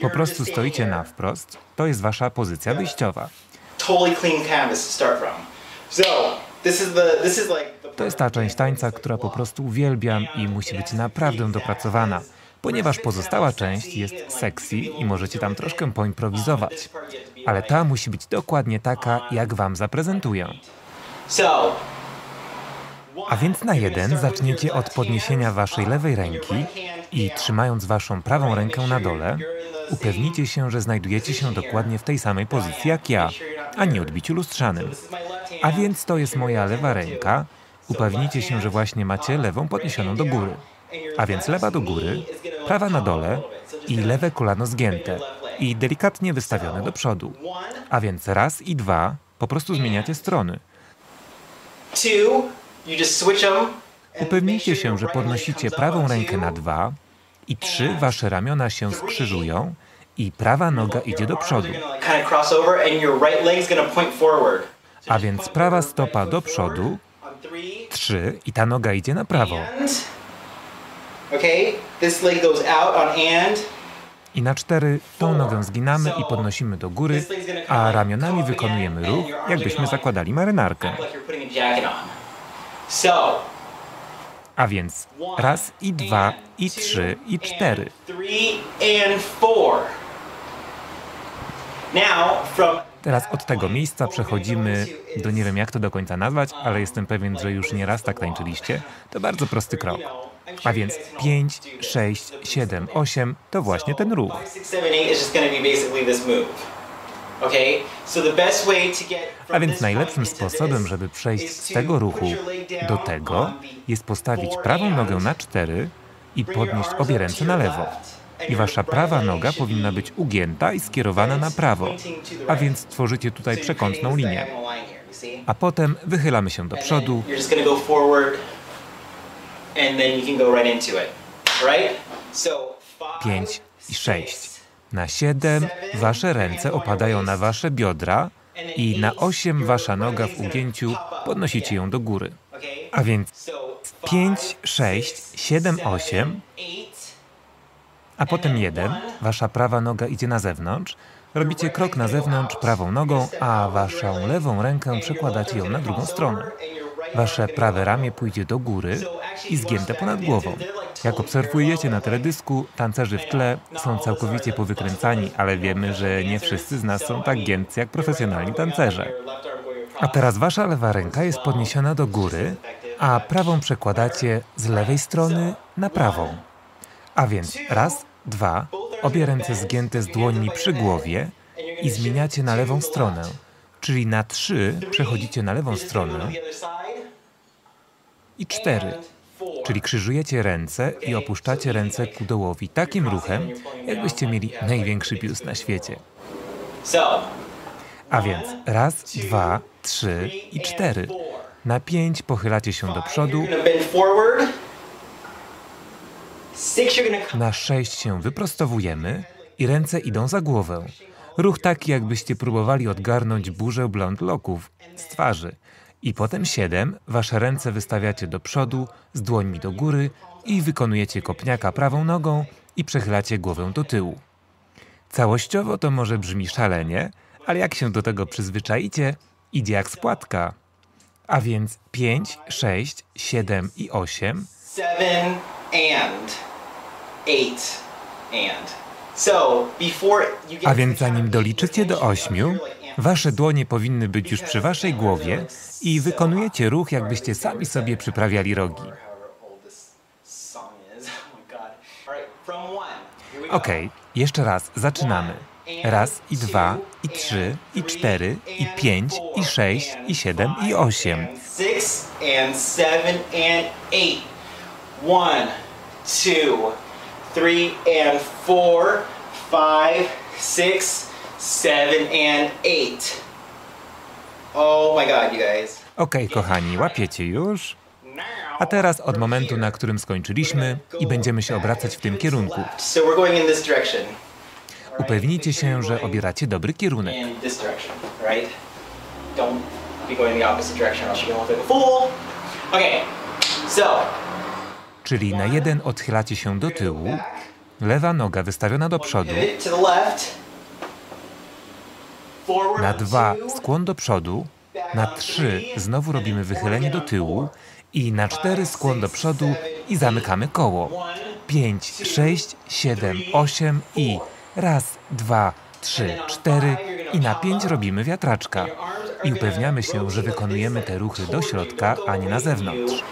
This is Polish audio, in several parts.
Po prostu stoicie na wprost. To jest wasza pozycja wyjściowa. To jest ta część tańca, która po prostu uwielbiam i musi być naprawdę dopracowana, ponieważ pozostała część jest sexy i możecie tam troszkę poimprowizować. Ale ta musi być dokładnie taka, jak wam zaprezentuję. A więc na jeden zaczniecie od podniesienia waszej lewej ręki i trzymając waszą prawą rękę na dole, upewnijcie się, że znajdujecie się dokładnie w tej samej pozycji jak ja, a nie odbiciu lustrzanym. A więc to jest moja lewa ręka. Upewnijcie się, że właśnie macie lewą podniesioną do góry. A więc lewa do góry, prawa na dole i lewe kolano zgięte i delikatnie wystawione do przodu. A więc raz i dwa po prostu zmieniacie strony. two, you just switch them. Upewnijcie się, że podnosicie prawą rękę na dwa i trzy wasze ramiona się skrzyżują i prawa noga idzie do przodu. A więc prawa stopa do przodu, trzy i ta noga idzie na prawo. I na cztery tą nogę zginamy i podnosimy do góry, a ramionami wykonujemy ruch, jakbyśmy zakładali marynarkę. So A więc raz i dwa i trzy i cztery. Teraz od tego miejsca przechodzimy do nie wiem jak to do końca nazwać, ale jestem pewien, że już nie raz tak tańczyliście. To bardzo prosty krok. A więc 5, 6, 7, 8 to właśnie ten ruch. A więc najlepszym sposobem, żeby przejść z tego ruchu do tego, jest postawić prawą nogę na cztery i podnieść obie ręce na lewo. I wasza prawa noga powinna być ugięta i skierowana na prawo, a więc tworzycie tutaj przekątną linię. A potem wychylamy się do przodu. 5 i 6. Na 7 wasze ręce opadają na wasze biodra i na 8 wasza noga w ugięciu podnosicie ją do góry. A więc So 5, five, 6, six, 7, seven, 8, eight, a potem 1, wasza prawa noga idzie na zewnątrz, robicie krok na zewnątrz prawą nogą, a waszą lewą rękę przekładacie ją na drugą stronę. Wasze prawe ramię pójdzie do góry i zgięte ponad głową. Jak obserwujecie na teledysku, tancerzy w tle są całkowicie powykręcani, ale wiemy, że nie wszyscy z nas są tak giętcy jak profesjonalni tancerze. A teraz wasza lewa ręka jest podniesiona do góry, a prawą przekładacie z lewej strony na prawą. A więc raz, dwa, obie ręce zgięte z dłońmi przy głowie i zmieniacie na lewą stronę. Czyli na trzy przechodzicie na lewą stronę i cztery. Czyli krzyżujecie ręce i opuszczacie ręce ku dołowi takim ruchem, jakbyście mieli największy biust na świecie. A więc raz, dwa, trzy i cztery. Na pięć pochylacie się do przodu, na sześć się wyprostowujemy i ręce idą za głowę. Ruch taki, jakbyście próbowali odgarnąć burzę blond loków z twarzy. I potem siedem, wasze ręce wystawiacie do przodu, z dłońmi do góry i wykonujecie kopniaka prawą nogą i przechylacie głowę do tyłu. Całościowo to może brzmi szalenie, ale jak się do tego przyzwyczaicie, idzie jak spłatka. A więc 5, 6, 7 i 8 seven and eight and. So, before you get A więc zanim doliczycie do ośmiu, wasze dłonie powinny być już przy waszej głowie i wykonujecie ruch, jakbyście sami sobie przyprawiali rogi. Okej, jeszcze raz, zaczynamy. Raz i dwa, i trzy, i cztery, i pięć, i sześć, i siedem, i osiem. Six and seven and eight. One, two, three and four, five, six, seven and eight. Oh my god, you guys. Okej, kochani, łapiecie już? A teraz od momentu, na którym skończyliśmy i będziemy się obracać w tym kierunku. Upewnijcie się, że obieracie dobry kierunek. Okay, Czyli na jeden odchylacie się do tyłu, Lewa noga wystawiona do przodu. Na dwa skłon do przodu. Na trzy znowu robimy wychylenie do tyłu. I na cztery skłon do przodu i zamykamy koło. Pięć, sześć, siedem, osiem i raz, dwa, trzy, cztery i na pięć robimy wiatraczka. I upewniamy się, że wykonujemy te ruchy do środka, a nie na zewnątrz.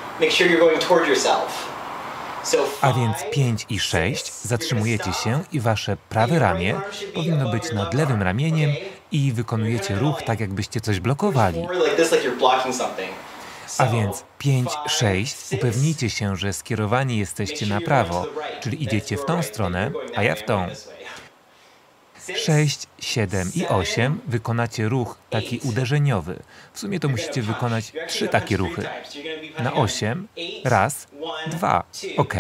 A więc five, 5 i 6 zatrzymujecie się i wasze prawe ramię powinno być nad lewym ramieniem i wykonujecie ruch tak jakbyście coś blokowali. A więc 5, five, 6 six, upewnijcie się, że skierowani jesteście na prawo, czyli idziecie w tą stronę, a ja w tą. 6, 7 i 8 wykonacie ruch taki uderzeniowy. W sumie to musicie wykonać trzy takie ruchy. Na 8, raz, dwa, ok.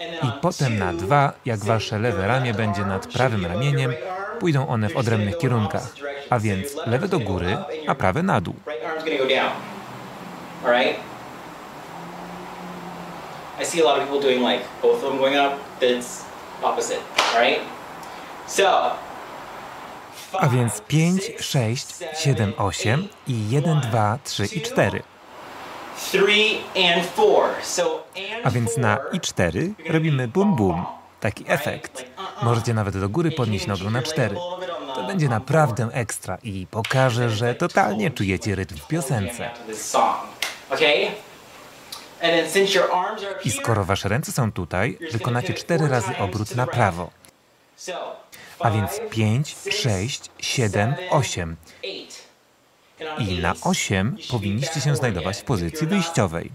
I potem na dwa, jak wasze lewe ramię będzie nad prawym ramieniem, pójdą one w odrębnych kierunkach. A więc lewe do góry, a prawe na dół. Right arm's gonna go down. All right. I see a lot of people doing like both of them going up. That's opposite. All right. So. A więc 5, 6, 7, 8 i 1, 2, 3 i 4. Three and four. So and A więc na four, i 4 robimy bum bum. Taki efekt. Możecie nawet do góry podnieść nogę na 4. To będzie naprawdę ekstra i pokaże, że totalnie czujecie rytm w piosence. I skoro wasze ręce są tutaj, wykonacie 4 razy obrót na prawo. A więc five, 5, six, 6, 7, 8. I na eight, 8 you should be powinniście się znajdować w pozycji wyjściowej.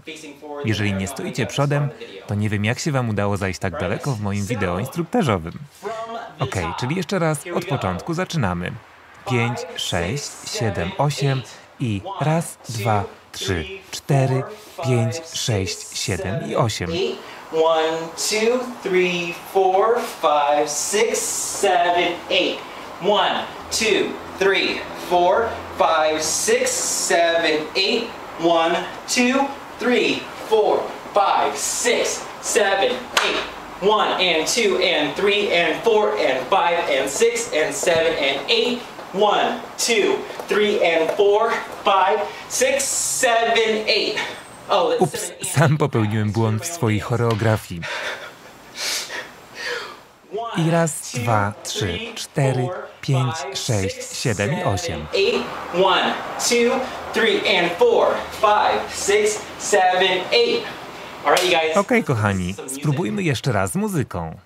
Jeżeli nie stoicie przodem, to nie wiem jak się wam udało zajść tak daleko w moim wideo instruktażowym. Top. czyli jeszcze raz od początku zaczynamy. 5, 6, 7, 8 i raz, dwa, trzy, cztery, pięć, sześć, siedem i osiem. Eight. One, two, three, four, five, six, seven, eight. One, two, three, four, five, six, seven, eight. One, two, three, four, five, six, seven, eight. One and two and three and four and five and six and seven and eight. One, two, three and four, five, six, seven, eight. Oh, Ups, sam popełniłem błąd w swojej choreografii. I raz, dwa, trzy, cztery, pięć, sześć, siedem i osiem. Eight, one, two, three, and four, five, six, seven, eight. All right, you guys. Okej, kochani, spróbujmy jeszcze raz z muzyką.